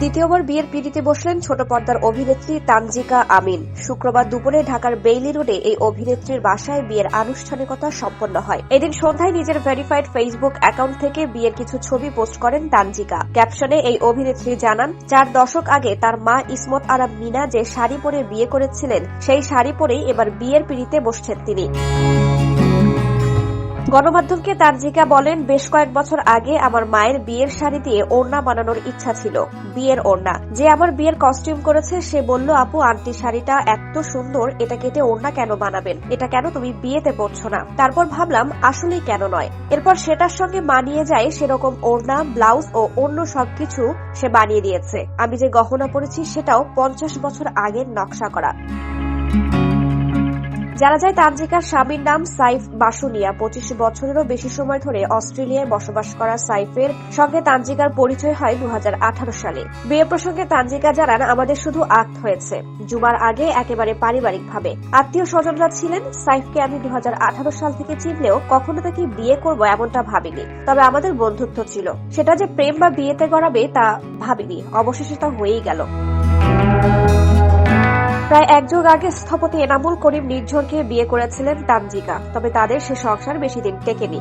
দ্বিতীয়বার বিয়ের পিড়িতে বসলেন ছোট পর্দার অভিনেত্রী তানজিকা আমিন। শুক্রবার দুপুরে ঢাকার বেইলি রোডে এই অভিনেত্রীর বাসায় বিয়ের আনুষ্ঠানিকতা সম্পন্ন হয়। এদিন সন্ধ্যায় নিজের ভেরিফাইড ফেসবুক অ্যাকাউন্ট থেকে বিয়ের কিছু ছবি পোস্ট করেন তানজিকা। ক্যাপশনে এই অভিনেত্রী জানান, চার দশক আগে তার মা ইসমত আরা মিনা যে শাড়ি পরে বিয়ে করেছিলেন, সেই শাড়ি পরেই এবার বিয়ের পিড়িতে বসছেন তিনি। গণমাধ্যমকে তারজিকা বলেন, বেশ কয়েক বছর আগে আমার মায়ের বিয়ের শাড়ি দিয়ে ওড়না বানানোর ইচ্ছা ছিল, বিয়ের ওড়না। যে আমার বিয়ের কস্টিউম করেছে, সে বলল, আপু, আন্টি শাড়িটা এত সুন্দর, এটা কেটে ওড়না কেন বানাবেন? এটা কেন তুমি বিয়েতে পড়ছো না? তারপর ভাবলাম, আসলেই কেন নয়? এরপর সেটার সঙ্গে মানিয়ে যায় সেরকম ওড়না, ব্লাউজ ও অন্য সবকিছু সে বানিয়ে দিয়েছে। আমি যে গহনা পরেছি, সেটাও পঞ্চাশ বছর আগের নকশা করা। জানা যায়, তানজিকার স্বামীর নাম সাইফ বাসুনিয়া। পঁচিশ বছরেরও বেশি সময় ধরে অস্ট্রেলিয়ায় বসবাস করা সাইফের সঙ্গে তানজিকার পরিচয় হয় দু হাজার আঠারো সালে। বিয়ে প্রসঙ্গে তানজিকা জানান, আমাদের শুধু আক্ট হয়েছে। জুমার আগে একেবারে পারিবারিকভাবে। আত্মীয় স্বজনরা ছিলেন। সাইফকে আমি দু হাজার আঠারো সাল থেকে চিনলেও কখনো তাকে বিয়ে করব এমনটা ভাবিনি। তবে আমাদের বন্ধুত্ব ছিল। সেটা যে প্রেম বা বিয়েতে গড়াবে তা ভাবিনি। অবশেষে তা হয়েই গেল। প্রায় এক যুগ আগে স্থপতি এনামুল করিম নির্ঝরকে বিয়ে করেছিলেন তানজিকা, তবে তাদের সে সংসার বেশি দিন টেকেনি।